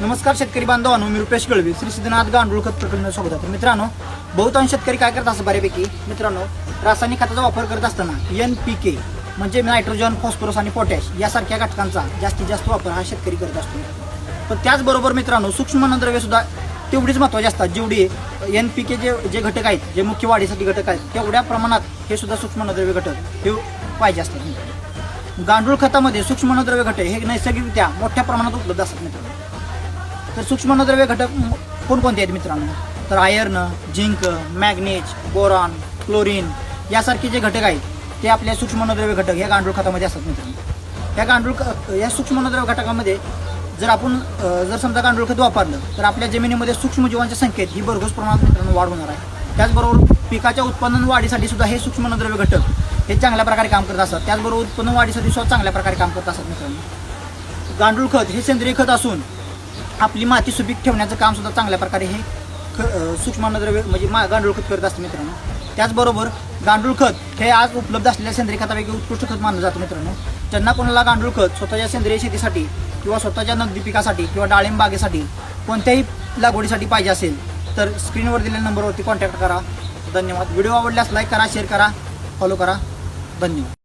नमस्कार शेतकरी बांधवांनो मी रुपेश गळवी. श्री सिद्धनाथ गांडूळ खत प्रकरण स्वागत आहे. मित्रांनो बहुतांश शेतकरी काय करत असं बऱ्यापैकी? मित्रांनो रासायनिक खताचा वापर करत असताना एन पी के म्हणजे नायट्रोजन फॉस्फरस आणि पोटॅश यासारख्या घटकांचा जास्तीत जास्त वापर हा शेतकरी करत असतो. पण त्याचबरोबर मित्रांनो सूक्ष्म सुद्धा तेवढीच महत्त्वाची असतात. जेवढी एन पी के जे जे घटक आहेत जे मुख्य वाढीसाठी घटक आहेत तेवढ्या प्रमाणात हे सुद्धा सूक्ष्म अन्नद्रव्य घटक हे पाहिजे असतात गांडूळ खतामध्ये सूक्ष्म अन्नद्रव्य घटक हे नैसर्गिकरित्या मोठ्या प्रमाणात उपलब्ध असतात मित्रांनो. तर सूक्ष्म अन्नद्रव्य घटक कोणकोणते आहेत मित्रांनो? तर iron zinc manganese boron chlorine यासारखे जे घटक आहेत ते आपल्या सूक्ष्म अन्नद्रव्य घटक या गांडूळ खतामध्ये असतात मित्रांनो. या गांडूळ ख- या सूक्ष्म अन्नद्रव्य घटकामध्ये जर आपण जर समजा गांडूळ खत वापरलं तर आपल्या जमिनीमध्ये सूक्ष्मजीवांच्या संख्येत ही भरघोस प्रमाणात मित्रांनो वाढ होणार आहे. त्याचबरोबर पिकाच्या उत्पादन वाढीसाठी सुद्धा हे सूक्ष्म अन्नद्रव्य घटक हे चांगल्या प्रकारे काम करत असतात. त्याचबरोबर उत्पन्न वाढीसाठी सुद्धा चांगल्या प्रकारे काम करत असतात मित्रांनो. गांडूळ खत हे सेंद्रिय खत असून आपली माती सुपीक ठेवण्याचं काम सुद्धा चांगल्या प्रकारे हे ख अ, म्हणजे मा गांडूळ खत करत असतं मित्रांनो. त्याचबरोबर गांडूळ खत हे आज उपलब्ध असलेल्या सेंद्रिय खतापैकी उत्कृष्ट खत मानलं जातं मित्रांनो. ज्यांना कोणाला गांडूळ खत स्वतःच्या सेंद्रिय शेतीसाठी किंवा स्वतःच्या नगदी पिकासाठी किंवा डाळिंब बागेसाठी कोणत्याही लागवडीसाठी पाहिजे असेल तर स्क्रीनवर दिलेल्या नंबरवरती कॉन्टॅक्ट करा. धन्यवाद. व्हिडिओ आवडल्यास लाईक करा शेअर करा फॉलो करा. धन्यवाद.